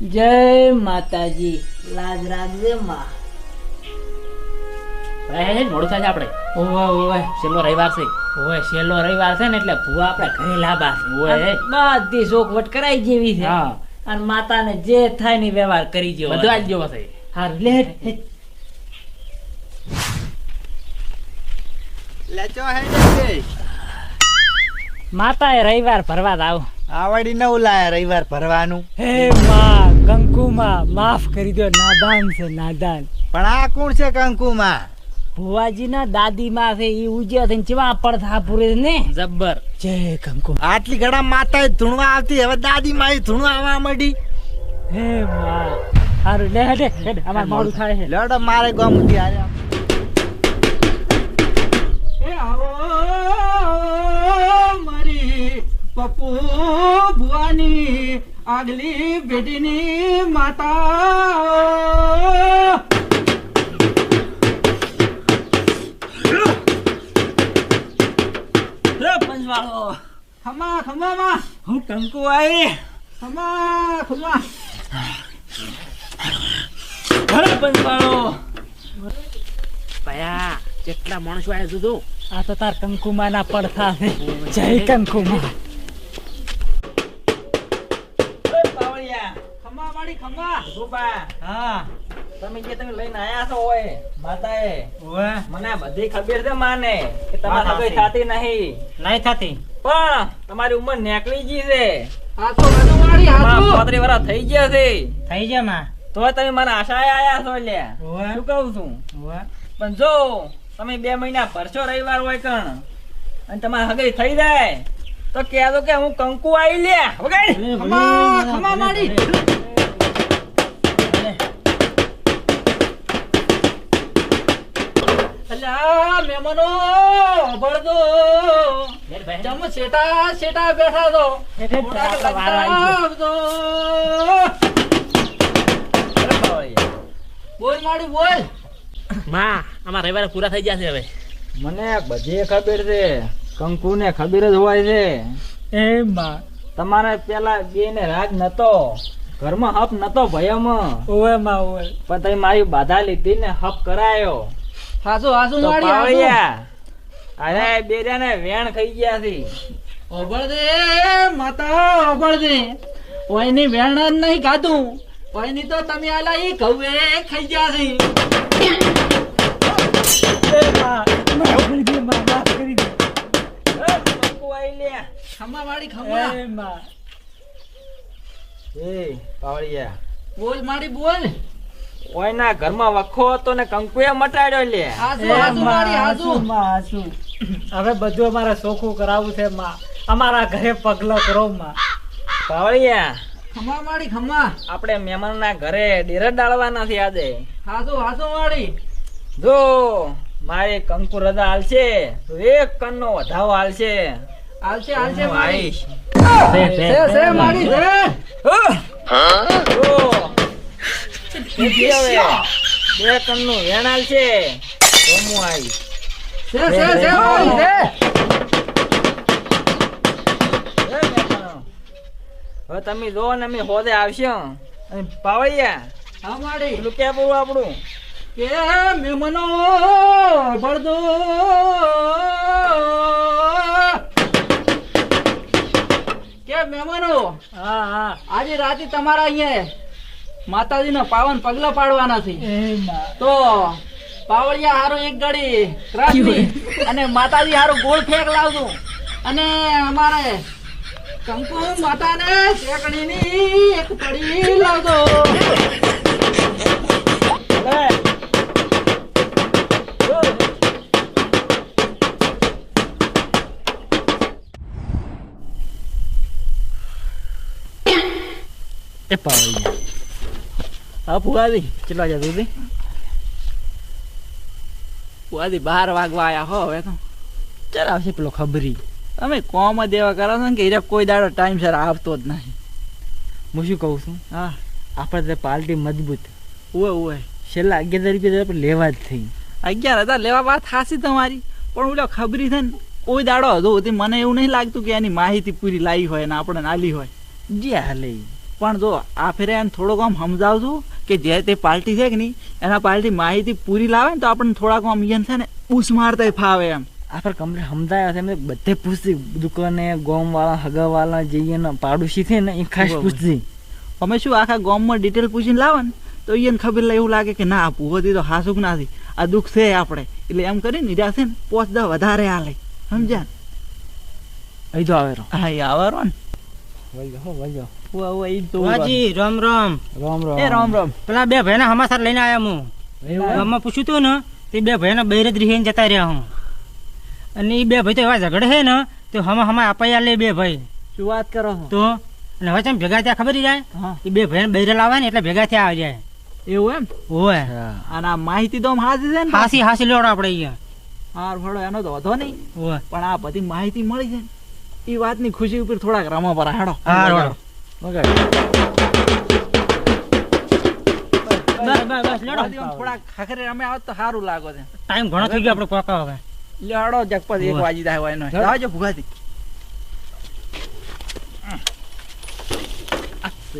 જય માતાજી. લાજ રાખજે માં. હે મોડું થાય છે આપણે. ઓવે ઓવે. છેલ્લો રવિવાર છે. ઓવે છેલ્લો રવિવાર છે ને એટલે ભૂવા આપણે ઘરે લાભા છે. ઓવે. બધી શોખવટ કરાઈ જેવી છે. હા. અને માતાને જે થાય ને વ્યવહાર કરી જેવો. બધું આજ જેવો છે. હાર લે. લેચો હે. માતાએ રવિવાર ભરવા જ આવું આવડી નવું લાયા રવિવાર ભરવાનું. હે માં. કંકુમાં માફ કરી દો નાદાન છે નાદાન. પણ આ કોણ છે કંકુમાં? ભુવાજીના દાદીમાં છે ઈ ઉજ્યા થઈને ચેવા પડથા પૂરે છે ને? જબ્બર. જય કંકુ આટલી ઘણા માતા ધૂણવા આવતી હવે દાદી માં ધૂણવા આવવા માંડી. હે માં હારું લે હેડે હેડ અમાર મોડું થાય છે. લડ મારે ગમ ઉતી આયા એ આવો મારી પપ્પુ ભુવાની. આગલી પેઢીની માતા. પંચવાળો. ખમા ખમા માં હું કંકુ આવી ખમા ખમા. હરે પંચવાળો. ભયા કેટલા માણસો આવ્યા તું આ તો તાર કંકુમાં ના પડથા છે જય કંકુમાં. ખમા હા તમે જે તમે લઈને આયા છો ઓય માતાએ ઓવે મને બધી ખબર છે માને કે તમારે. હગઈ થતી નહીં નહીં થતી પણ તમારી ઉંમર નેકળી ગઈ છે હાથો હાથો વાળી તમારા પોતરી વર્ષ થઈ ગયા છે થઈ જાય માં તો તમે મને આશાએ આયા છો લ્યા ઓવે શું કહું છું પણ જો તમે બે મહિના ભરશો રવિવાર હોય કણ અને તમારે હગઈ થઈ જાય તો કહેજો કે હું કંકુ આવી લ્યા વગાડ ખમા ખમા માડી અલ્યા મહેમાનો ભરદો જમ શેટા શેટા બેઠા તો થોડાક લગતા આવજો. અરે બાવળિયા. બોલ માડી બોલ. માં આમાં રવિવારે પૂરા થઈ ગયા છે હવે. મને બધી ખબર છે. કંકુ ને ખબર જ હોય છે. એ માં. તમારે પેલા બે ને રાગ નતો. ઘરમાં હપ નતો ભયમાં. ઓવે માં ઓવે. પણ તમે મારી બાધા લીધી ને હપ કરાયો. હાસુ હાસુ તો પાવળિયા. અરે બેર્યા વેણ ખાઈ ગયા છે. ઓબળ દે માતા ઓબળ દે ઓયની વેણ નહીં ખાધું. ઓયની તો તમે આલા ઈ ઘઉએ ખાઈ ગયા છે. બોલ મારી બોલ. ઓયના ઘરમાં વખો હતો ને કંકુએ મટાડ્યો લે. હવે બધું અમારે ચોખ્ખું કરાવવું છે માં. અમારા ઘરે પગલો કરો માં. ભાવળિયા ખમા મારી ખમા. આપણે મહેમાનના ઘરે ડેર ડાળવાના છે આજે. હાસુ હાસુ મારી. જો મારે કંકુ રજા હાલશે એક કનનો વધાવો હાલશે. હાલશે હાલશે મારી. છે છે મારી છે હું. છે. હવે તમે જો ને અમે હોદે આવશો. પાવળિયા. હા પેલું પૂરું આપણું? કે મહેમાનો બળદો કે મહેમાનો હા હા. આજે રાતે તમારા અહીંયા માતાજીના પાવન પગલા પાડવાના છે. તો પાવળિયા હારો એક ગાડી ક્રાસની અને માતાજી હારો ગોળ ફેંક લાવજો. અને અમારે કંકુ માતાને શેકણીની એક પડી લાવજો. એ. પાવળી હા ફુવાજી કેટલા વાગ્યા સુધી? ફુવાજી બાર વાગવા આયા હો હવે તો. ચાલ આવશે પેલો ખબરી. તમે કોમ જ એવા કરો છો ને કે કોઈ દાડો ટાઈમ સર આવતો જ નહીં. હું શું કહું છું? હા. આપણે તો પાર્ટી મજબૂત. ઓય ઓય છેલ્લા અગિયાર રૂપિયા આપણે લેવા જ થઈ. અગિયાર હતા લેવા વાત થાશી તમારી. પણ ઓલો ખબરી છે ને કોઈ દાડો હતો તે મને એવું નહીં લાગતું કે એની માહિતી પૂરી લાવી હોય ને આપણે નાલી હોય. જે હાલે પણ જો આ ફેરે એને થોડોક આમ સમજાવશું કે જે તે પાર્ટી છે કે નહીં એના પાર્ટી માહિતી પૂરી લાવે ને તો આપણને થોડાક આમ ઈયન છે ને પૂછ મારતા ફાવે એમ. આપણે કમરે સમજાયા છે એમને બધે પૂછતી દુકાને ગોમ હગાવાળા હગા જઈએ ને પાડોશી છે ને એ ખાસ પૂછતી. અમે શું આખા ગોમમાં ડિટેલ પૂછીને લાવે ને તો એને ખબર લે એવું લાગે કે ના પૂવતી તો હાસુક નથી આ દુઃખ છે આપણે. એટલે એમ કરીને ઈરા છે ને પોચ દા વધારે હાલે. સમજ્યા? અહીં તો આવે હા એ આવરો ને. રામ રામ. રામ એ રામ રામ. પેલા બે ભાઈના સમાચાર લઈને આયા હું. ગામમાં પૂછ્યું તું ને તે બે ભાઈના બૈર જ રહીને જતા રહ્યા હું. અને એ બે ભાઈ તો એવા ઝઘડે છે ને તો હમા હમા અપાઈ લે બે ભાઈ. શું વાત કરો તો અને હવે ચમ ભેગા થયા ખબર જાય? એ બે ભાઈને બૈરે લાવે ને એટલે ભેગા થયા આવી જાય. એવું એમ? ઓય અને આ માહિતી તો આમ હાજી છે ને હાસી હાસી લેવડો આપણે અહીંયા. હાર ફળો એનો તો વધો નહીં. હોય. પણ આ બધી માહિતી મળી છે ને. એ વાતની ખુશી ઉપર થોડાક રમા પર હાડો. હા રોડો મગાડ બસ બસ બસ લેડો. બધી આમ થોડાક ખખરે રમે આવત તો સારું લાગો છે. ટાઈમ ઘણો થઈ ગયો આપણે કોકા હવે. લેડો જગપત એક વાજી થાય હોય હેડો. જાવજો ભૂગાથી.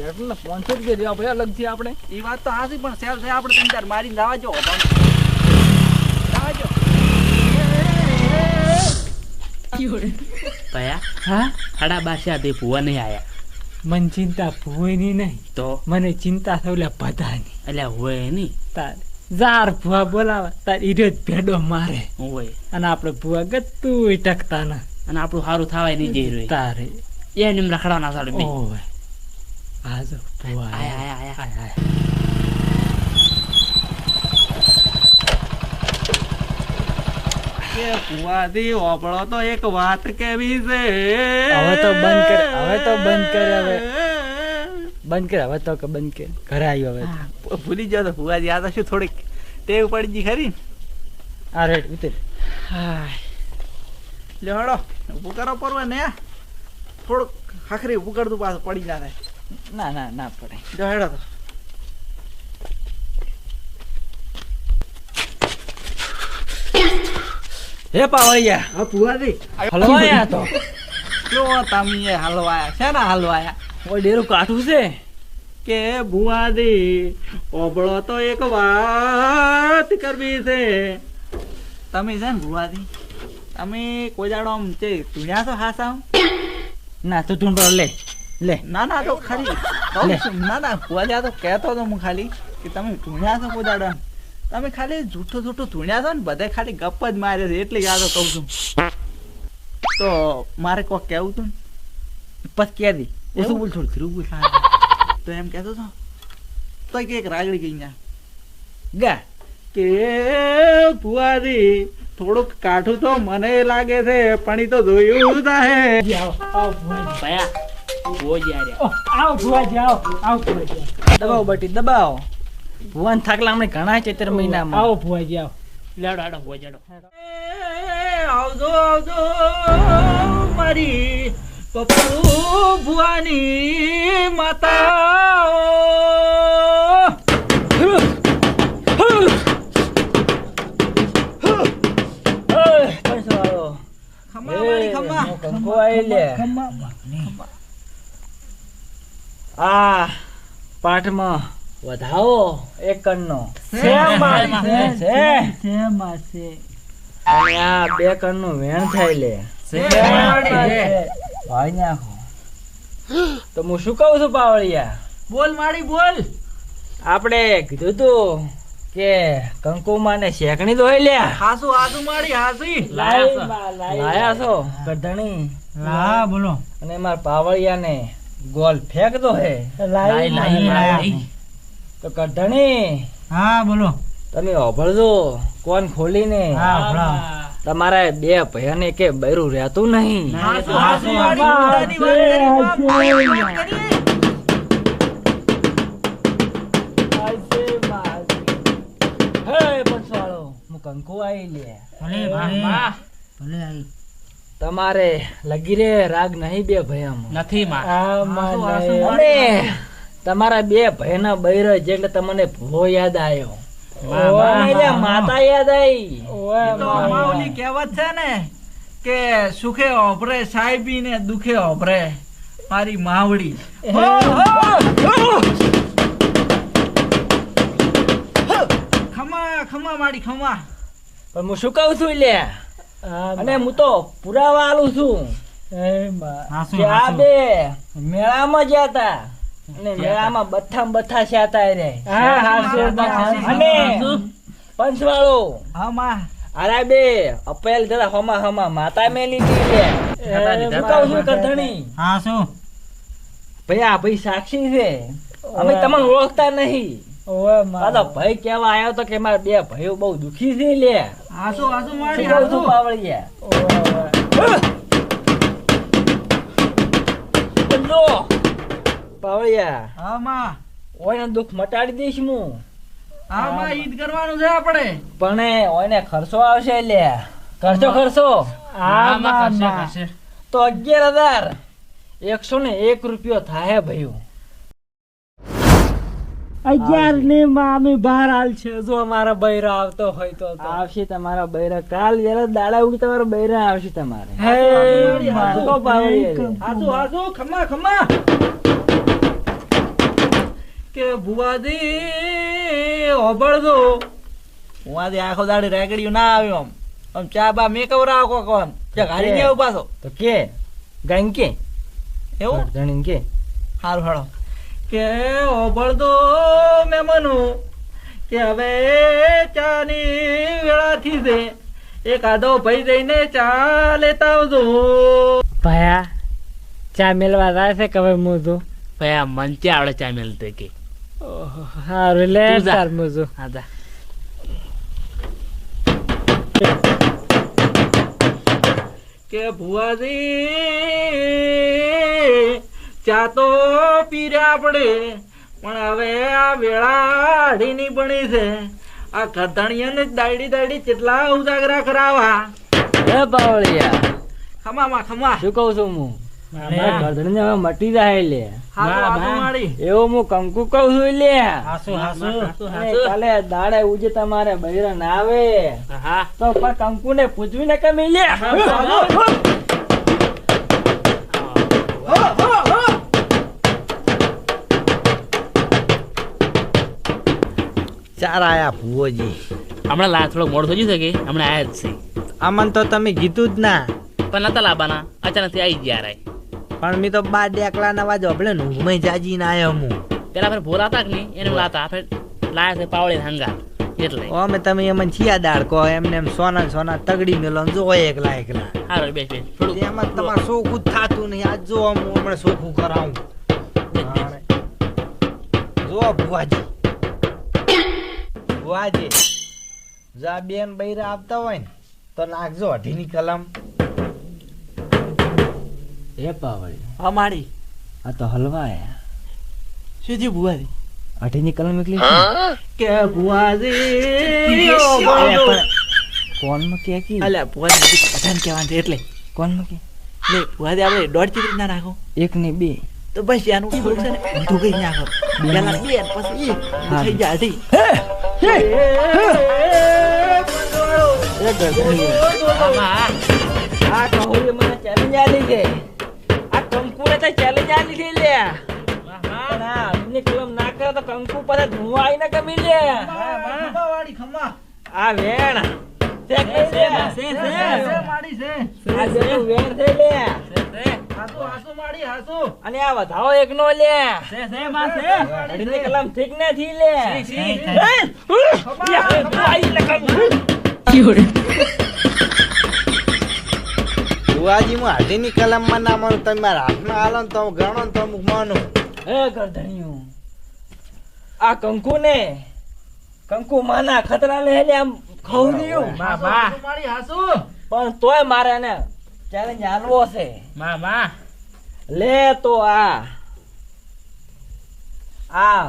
એટલે પાંચસો રૂપિયા દેવા ભાઈ અલગથી આપણે. એ વાત તો હાસી પણ સેલ છે આપણે ત્રણ ચાર મારીને જવા જો જવા જો ભયા હા? બાર છે તે ભૂવા નહીં આયા. મન ચિંતા ભૂવાની નહીં. તો? મને ચિંતા થયેલા બધાની એટલે હોય નહીં તાર જાર ભૂવા બોલાવે તાર ઈરો જ ભેડો મારે. હોય. અને આપણે ભૂવા ગતું ટકતા ના. અને આપણું સારું થવાય નહીં જઈ રહ્યું તારે. એને રખડવાના સારું. આયા આયા. આય, આય. કે ભુવાજી ઓપળો તો એક વાત કેવી છે? હવે તો બંધ કર, હવે તો બંધ કર હવે. બંધ કર હવે તો કે બંધ કર. ઘરે આવ્યો હવે ભૂલી જાવ તો ભુવાજી આ તો શું થોડીક ટેવ પડી જી ખરી? આ રેડ ઉતર. લે હળો ઊભું કરો પરવા ને થોડુંક ખાખરી ઊભું કરતું પાછું પડી જાય ના ના ના પડે. જો હેડો તો. હે પાવૈયા હા ભુવાજી હલવાયા તો. કેવો તમે હલવાયા. શેના હલવાયા? ઓય ડેરું કાઠું છે. કે ભુવાજી ઓબળો તો એક વાત કરવી છે. તમે છે ને ભુવાજી તમે કોઈ દાડો આમ તે ધૂણ્યા છો હાસા ના તું ઢૂંઢો લે. લે. ના ના તો ખાલી ના ના ભુવાજી આ તો કહેતો હતો હું ખાલી કે તમે ધૂણ્યા છો કોઈ દાડો તમે ખાલી જૂઠો જૂઠો ધૂણ્યા છો ને બધા ખાલી ગપ જ મારે છે એટલે યાદ કહું છું. તો મારે કોક કહેવું તું પછી કે દી. એવું? ઓછું બોલ થોડું ધીરું બોલ તો એમ કહેતો હતો. તો કે એક રાગડી ગઈ ત્યાં. ગા કે ભુવાજી થોડુંક કાઠું તો મને લાગે છે પણ ઈ તો જોયું તાહે ભયા ભૂવો જ યાર આવ ભુવાજી આવ. આવ ભુવાજી. દબાવો બટી દબાવો. ભુવન થાકલા હમણાં ઘણા ચેતર મહિનામાં. આવો ભુવાજી આવો. લેડો આડો ભૂવો જાડો એ આવજો આવજો મારી પપ્પુ ભુવાની માતા ખમા મારી ખમા. આ પાઠમાં વધાવો. એક કણનો છે? મારી, છે, છે. છે? અને આ બે કરનું વેણ થાય લે. ભાઈ નાખો. તો હું શું કહું છું પાવળિયા? બોલ મારી બોલ. આપણે કીધું તું કે કંકુમાં ને શેકણી તો હોય લ્યા. હાસુ હાસુ મારી હાસી. લાયા છો? ગધણી? હા બોલો. અને માર પાવળિયા ને ગોલ ફેંકતો હે. લાઈ લાઈ લાઈ તો ગધણી હા બોલો તમે ઓભળજો કોણ ખોલીને હા તમારા બે ભયાને કે બૈરું રહેતું નહીં તમારે લગી રે રાગ નહીં બે ભયમ નથી તમારા બે ભયના બૈર જેટલે તમને ભો યાદ આવ્યો માતા યાદ આવી માઉલી કહેવત છે ને કે સુખે ઓભરે સાહેબી ને દુખે ઓભરે મારી માવડી. ખમા ખમા મારી ખમા. પણ હું શું કહું છું લે અને હું તો પુરાવા આલું છું. આ. બે મેળામાં ગયા હતા. અને મેળામાં બથા બથા શ્યાતા રે અને પંચવાળો. હમા. અરે બે. અપેલ જરા હમા હમા. માતા મેલી હતી લે શું કહું છું કરધણી હા શું? ભાઈ આ ભાઈ સાક્ષી છે. અમે તમને ઓળખતા નહીં. આ ભાઈ કેવા આવ્યો તો કે મારા બે ભાઈઓ બહુ દુખી છે લે. હાસુ શું મારી બંધો! પાવળિયા. હા માં ઓયને દુઃખ મટાડી દઈશ હું. હા માં ઈદ કરવાનું છે આપણે. પણ ઓયને ખર્ચો આવશે લે. ખર્ચો ખર્ચો. તો અગિયાર હજાર. એકસો ને એક રૂપિયો થાય ભાઈ અગિયાર ને મામી બહાર હાલ છે. જો અમારા બૈરા આવતો હોય તો આવશે તમારા બૈરા. કાલ જરા દાડા ઉગી તમારા બૈરા આવશે તમારે. હે હાસુ ખમા ખમા કે ભુવાજી ઓબળજો હું આજે આખો દાડી રેગડિયું ના આવ્યો આમ. આમ ચા બા મેં કવરા આવકો કોમ ચા ઘારી ને પાછો. તો કે. ગાઈ કે. એવું? જણીન કે. હારું હાડો કે ઓબળદો મહેમાનો કે હવે ચાની વેળાથી છે એક આદો ભાઈ જઈને ચા લેતા આવજો. ભયા ચા મેલવા જાય છે કવે મુજો ભાઈ આ મન ચા આવડે ચા મેલતે કે. હારું લે. તાર મુજો હા જા કે ભુવાજી ચા તો પીર્યા પડે પણ હવે આ વેળા અઢીની બની છે. આ ગધણીયાને દાડી દાડી કેટલા ઉજાગરા કરાવા હે પાવળિયા ખમામાં ખમા. શું કહું છું હું? મટી જાય લે. હાથો હાથો માડી એવું હું કંકુ છું લે. કાલે દાડે ઉજે તમારે બૈરા આવે. તો પણ કંકુ ને પૂછવી ને કમી લે ચાર આયા ભુવોજી. હમણાં લા થોડો મોડ થઈ શકે હમણાં આયા જ છે. આમાં તો તમે કીધું જ ના. પણ નતા લાવવાના. અચાનક આવી ગયા રે પણ મેં તો બા ડેકલા ના વાજો આપણે ઊંઘમાં જાજી ના આવ્યો હું પેલા આપણે ભોલા હતા કે નહીં એને લાતા આપણે લાયા છે પાવળી હંગા એટલે. અમે તમે એમ છીયા દાળ કહો એમને એમ સોના ને સોના તગડી મેલો ને જો એકલા એકલા. હારો બેસ બેસ થોડું એમાં તમારે સોખું થાતું નહીં આજ જો હું હમણાં સોખું કરાવું. જો ભુવાજી. ભુવાજી જા બેન બૈરા આપતા હોય ને તો નાખજો અઢીની કલમ. હે પાવળી. હા માડી આ તો હલવાયા. શું થયું ભુવાજી અઢીની કલમ એકલી કે ભુવાજી કોણમાં કે કી અલ્યા ભુવાજી બધાને કહેવાનું એટલે. કોણમાં કે? લે ભુવાજી આપણે દોઢ ના રાખો. એક ને બે. તો બસ આનું થોડુંક છે ને ઊંધું કઈ નાખો પેલા બે પછી થઈ જાય અઢી આમાં આ કહું મને ચેલેન્જ આલી છે. આ કંકુએ તો આલી છે લે. પણ કલમ ના કરે તો કંકુ પર ધુઆ આઈને કમી લે. આ વેણ. અને આ વધાવો એક નો લે કલમ ઠીક નથી લે. ભુવાજી હું અઢીની કલમમાં ના માનું તમે મારા હાથમાં હાલો ને તો હું ગણો ને તો હું માનું. હે ગરધણિયું આ કંકુ ને કંકુ માના ખતરા લે લે આમ ખવડ્યું મા મા મારી હાસુ. પણ તોય મારે ને ચેલેન્જ હાલવો છે. મામા લે તો આ. આ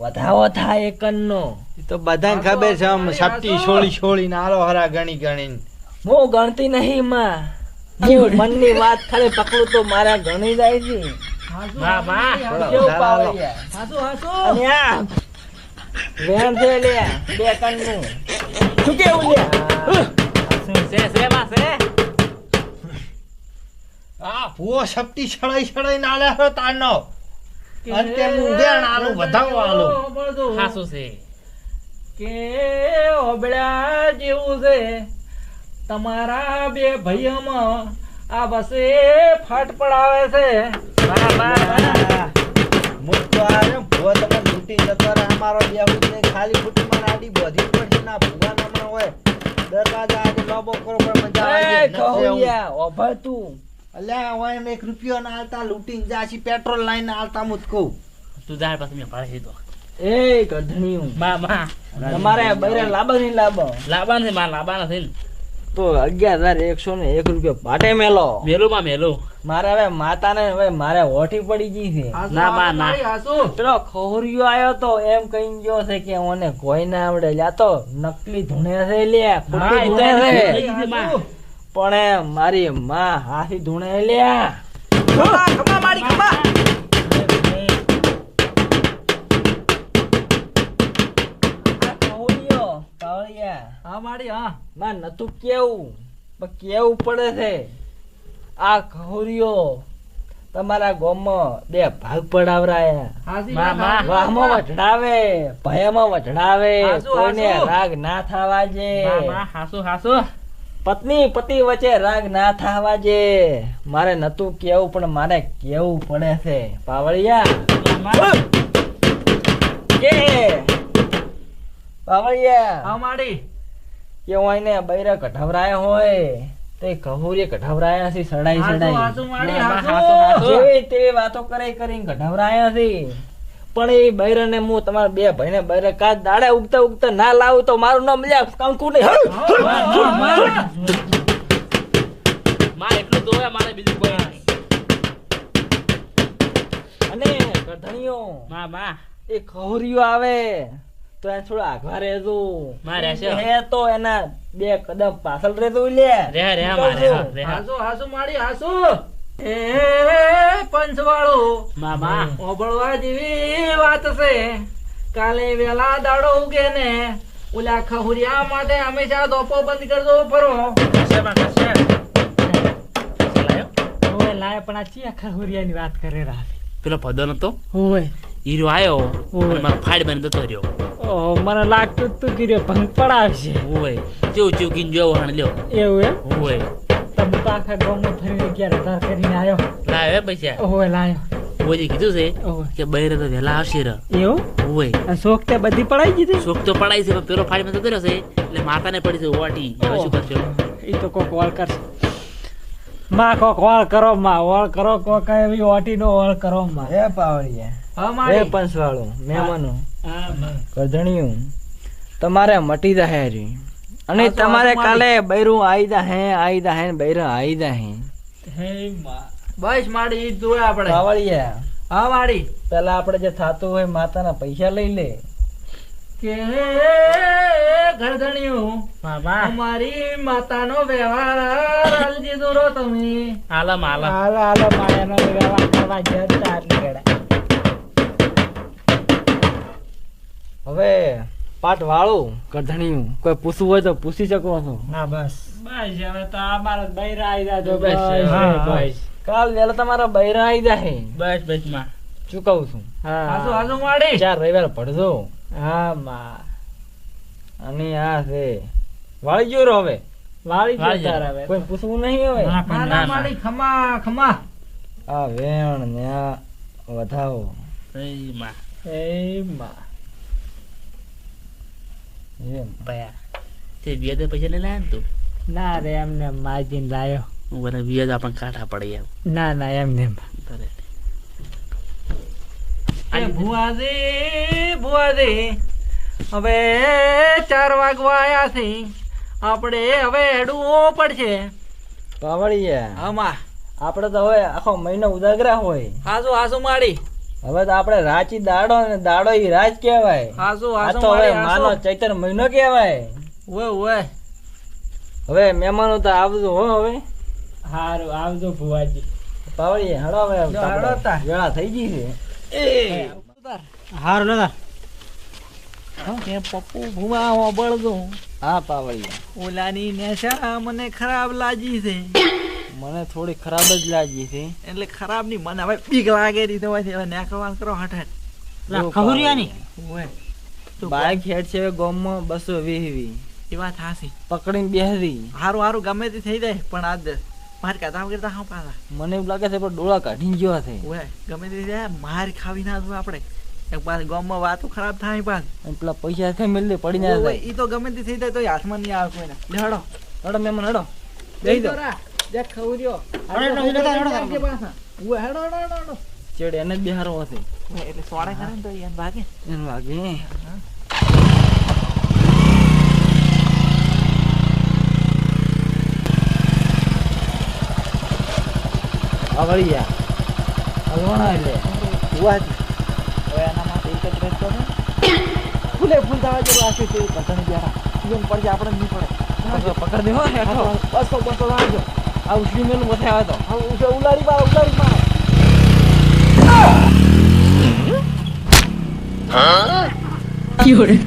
વધાવો થાય એકનનો. તો બધાને ખબર છે આમ સપટી છોડી છોડી ને હાલો હરા ગણી ગણી હું ગણતી નહીં માં. મનની વાત ખાલી પકડું તો મારા ગણી જાય છે આ વેણ છે લે બે કણનું શું કેવું લે છે છે માં છે આ ભૂવો સપટી છડાઈ છડાઈ ના આલે હો તારનો અંતે મુંગેણ આલું વધાવો આલું સાંભળજો. છે કે ઓબળ્યા જેવું છે તમારા બે ભાઈઓમાં આ બસે ફાટ પડાવે છે. ખાલી બધી પડશે ના ભૂવા હોય. દરવાજા આજે લોબો કરો પણ મજા આવે તું. અલ્યા હોય એક રૂપિયો ના આલતા લૂંટીને જાશી પેટ્રોલ લાઈન આલતા મુત કહું. તું જાય પછી મેં પાડે તો એ ગધણીયું. માં માં. તમારે બૈરે લાબો નહીં લાંબા. લાબાન છે માં લાબાન છે. ને તો અગિયાર હજાર એકસો ને એક રૂપિયા પાટે મેલો. મેલું માં મેલું. મારે હવે માતાને હવે મારે ઓઠી પડી ગઈ છે. ના, બા, ના. પેલો ખોરિયો આવ્યો તો એમ કઈ ગયો છે કે મને કોઈ ના આવડે. લ્યા તો નકલી ધૂણે છે લે. પણ એ મારી માં હાથી ધૂણે લ્યા. કાવળિયા હા માડી હા. માં નતું કેવું પણ કેવું પડે છે? આ ખોરિયો તમારા ગોમમાં બે ભાગ પડાવરાયા. વાહમાં વઢડાવે ભયમાં વઢડાવે કોઈને રાગ ના થવા જે હાસુ માં, હાસું પત્ની પતિ વચ્ચે રાગ ના થવા જે મારે નતું કેવું પણ મારે કેવું પડે છે? પાવળિયા. કે પાવળિયા હા મારી. કે હું એને બૈરા કઢાવરાયા હોય. તે કહુરીએ કઢાવરાયા છે સડાઈ સડાઈ. હાસુ મારી, માં, માં, હાસુ. હાસુ, હાસુ. જેવી તેવી વાતો કરી કરીને કઢાવરાયા છે. પણ એ બૈરાને હું તમારા બે ભાઈને બૈરા કાચ દાડે ઉગતા ઉગતા ના લાવું તો મારું નામ લ્યા કંકુ નહીં. માં એટલું તો હોય મારે બીજું કોઈ અને ગધણીઓ માં માં એ ખહુરીઓ આવે. તો એ થોડું આગવા રહેજો. મારે. હે તો એના બે કદમ પાછળ રહેજો લે. રે રે મારે રેહા હાસો હાસુ, મારી, હાસુ. એ પંચવાળો. મામા. ઓબળવા જેવી વાત છે. કાલે વેલા દાડો ઉગે ને ઓલા ખહુરિયા માટે હંમેશા ધોપો બંધ કરજો ફરો લાયો? લાય પણ આ ચિયા ખહુરિયાની વાત કરે રાત. પેલો પદન હતો ઓય. હીરો. અને મારો ફાડ બની જતો રહ્યો. ઓ મને લાગતું તું કીધું ભંગ પડાવશે ઓય ચેવ ચેવ કીને જોવો હણ લ્યો. એવું એમ? ઓય. તમે તો આખા ગામમાં ફરીને ક્યારે હજાર કરીને આવ્યો લાવે પૈસા? ઓય લાયો. બોલી કીધું છે કે બહેર તો વેલા આવશે ર. એવું? ઓય. આ શોખ તે બધી પડાઈ દીધી? શોખ તો પડાઈ છે પણ પેલો ફાડી માં જતો છે એટલે માતાને પડી છે ઓટી શું કરશો? એ તો કોક વાળ કરશે. માં કોક વાળ કરો માં વાળ કરો કોક એવી ઓટી નો વાળ કરો માં. હે પાવળિયા. હા હે મહેમાનો હા તમારે મટી જાહે રી. અને તમારે કાલે બૈરું આઈ જાહે આઈ જાહે હે બૈરા આઈ જાહે હે. બસ માડી ઈ જ જોયા આપણે. પાવળિયા હા માડી. પેલા આપણે જે થાતું હોય માતાના પૈસા લઈ લે. કે માં અમારી માતાનો વ્યવહાર આલજી દીધો તમે. આલમ આલમ. આલમ આલમ માયાનો વ્યવહાર કરવા જતા આટલી હવે પાટ વાળું. ગધણીયું. કોઈ પૂછવું હોય તો પૂછી શકો છો. ના બસ. બસ હવે તો અમારા બૈરા આવી જાય તો બસ બસ. કાલ વેલા તમારા બૈરા આવી જાય બસ બસમાં. ચૂકવું છું. હા. હા હાસુ માડી. ચાર રવિવાર પડજો હા માં. અને આ છે વાળી ગયો હવે. વાળી ગયો હવે કોઈ પૂછવું નહીં હવે? ના, ના ના ખમા ખમા. આ વેણ ને આ વધાવો. એ માં. એ માં. એમ ભયા તે વ્યાજે પૈસા નહીં લાયા ને તું? ના રે એમને માજીને લાયો. મને વ્યાજ આપણને કાઢા પડે એમ. ના ના એમને તારે એ ભુવાજી ભુવાજી હવે ચાર વાગવા આયા છે. આપણે હવે હેડવું પડશે. પાવળિયા આમાં. આપણે તો હવે આખો મહિનો ઉદાગરા હોય. હાસુ હાસુ મારી. હવે તો આપણે રાચી દાડો ને દાડો ઈ રાજ કહેવાય. હાસુ આ તો હવે માનો ચૈતર મહિનો કહેવાય. ઓય ઓય. હવે મહેમાનો તો આવજો હો હવે. હારું આવજો ભુવાજી. પાવળિયા હેડો હવે તા. વેળા થઈ ગઈ છે. હારું દાદા કે પપ્પુ ભુવા હોબળજો હા પાવળિયા ઓલાની નેશા મને ખરાબ લાગી છે. મને થોડી ખરાબ જ લાગી હતી એટલે ખરાબ નહીં મને હવે બીક લાગે રહી તો હવે નેકળવાનું કરો હઠ. પેલા ખહુરિયાની. બાઈક હેડ છે ગોમમાં બસો વીસ વી એ વાત હાસી પકડીને બેહરી હારું હારું ગમે તે થઈ જાય પણ આજ માર કાતા કરતા હા પાછા મને એવું લાગે છે પણ ડોળા કાઢી ગયો છે. ઓય ગમે તે જાય માર ખાવી ના દઉં આપણે. એક પાછ ગામમાં વાતો ખરાબ થાય પાછ પેલા પૈસા થઈ મિલને પડી ના જાય. એ તો ગમે તે થઈ જાય તો હાથમાં નહીં આવે કોઈને. હડો હડો. મેમન હડો દઈ દો દેખ ખવર્યો હડો, હડો, હડો, ચેડ એને જ બેહારો હશે. એટલે સોડા કરે તો એને ભાગે. એને ભાગે. આવડી જા એટલે. ઉવાથી હવે એના માટે એક જ ફૂલે ફૂલ થવા જેવું આશી છે. બેરા ઈવન પડશે આપણે નહીં પડે. પકડ દેવો બસો બસો આ ઉછળી મેલ વધે આવે તો હવે ઉછળ ઉલાડી પા ઉલાડી માર Fiore.